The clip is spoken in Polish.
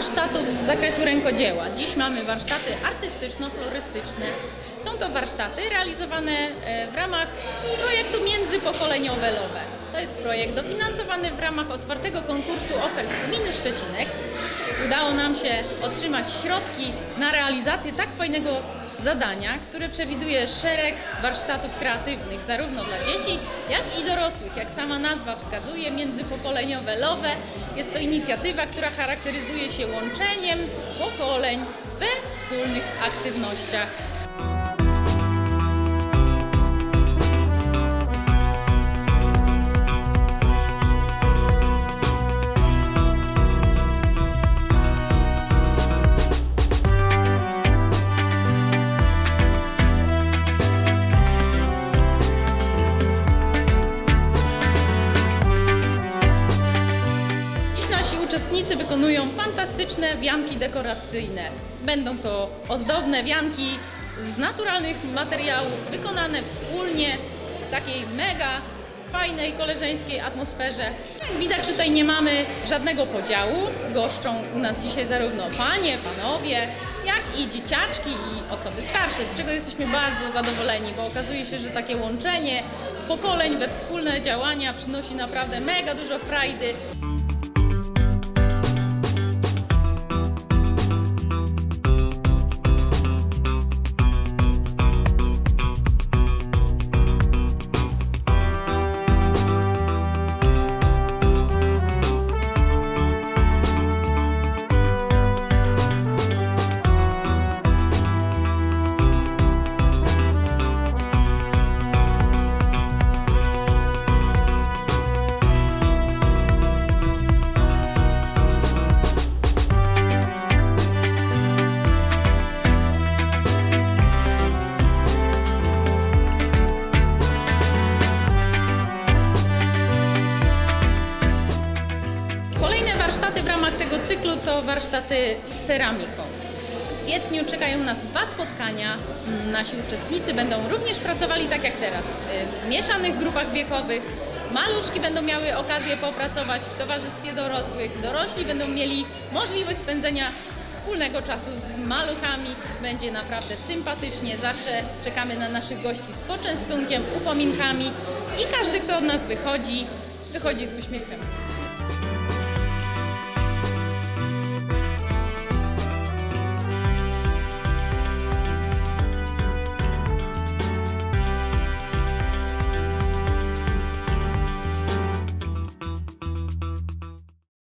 warsztatów z zakresu rękodzieła. Dziś mamy warsztaty artystyczno-florystyczne. Są to warsztaty realizowane e, w ramach projektu Międzypokoleniowe. To jest projekt dofinansowany w ramach otwartego konkursu ofert gminy Szczecinek. Udało nam się otrzymać środki na realizację tak fajnego zadania, które przewiduje szereg warsztatów kreatywnych zarówno dla dzieci, jak i dorosłych. Jak sama nazwa wskazuje, międzypokoleniowe LOWE jest to inicjatywa, która charakteryzuje się łączeniem pokoleń we wspólnych aktywnościach. Uczestnicy wykonują fantastyczne wianki dekoracyjne. Będą to ozdobne wianki z naturalnych materiałów, wykonane wspólnie w takiej mega fajnej, koleżeńskiej atmosferze. Jak widać tutaj nie mamy żadnego podziału. Goszczą u nas dzisiaj zarówno panie, panowie, jak i dzieciaczki i osoby starsze, z czego jesteśmy bardzo zadowoleni, bo okazuje się, że takie łączenie pokoleń we wspólne działania przynosi naprawdę mega dużo frajdy. Ramach tego cyklu to warsztaty z ceramiką. W kwietniu czekają nas dwa spotkania. Nasi uczestnicy będą również pracowali tak jak teraz, w mieszanych grupach wiekowych. Maluszki będą miały okazję popracować w towarzystwie dorosłych. Dorośli będą mieli możliwość spędzenia wspólnego czasu z maluchami. Będzie naprawdę sympatycznie. Zawsze czekamy na naszych gości z poczęstunkiem, upominkami i każdy, kto od nas wychodzi, wychodzi z uśmiechem.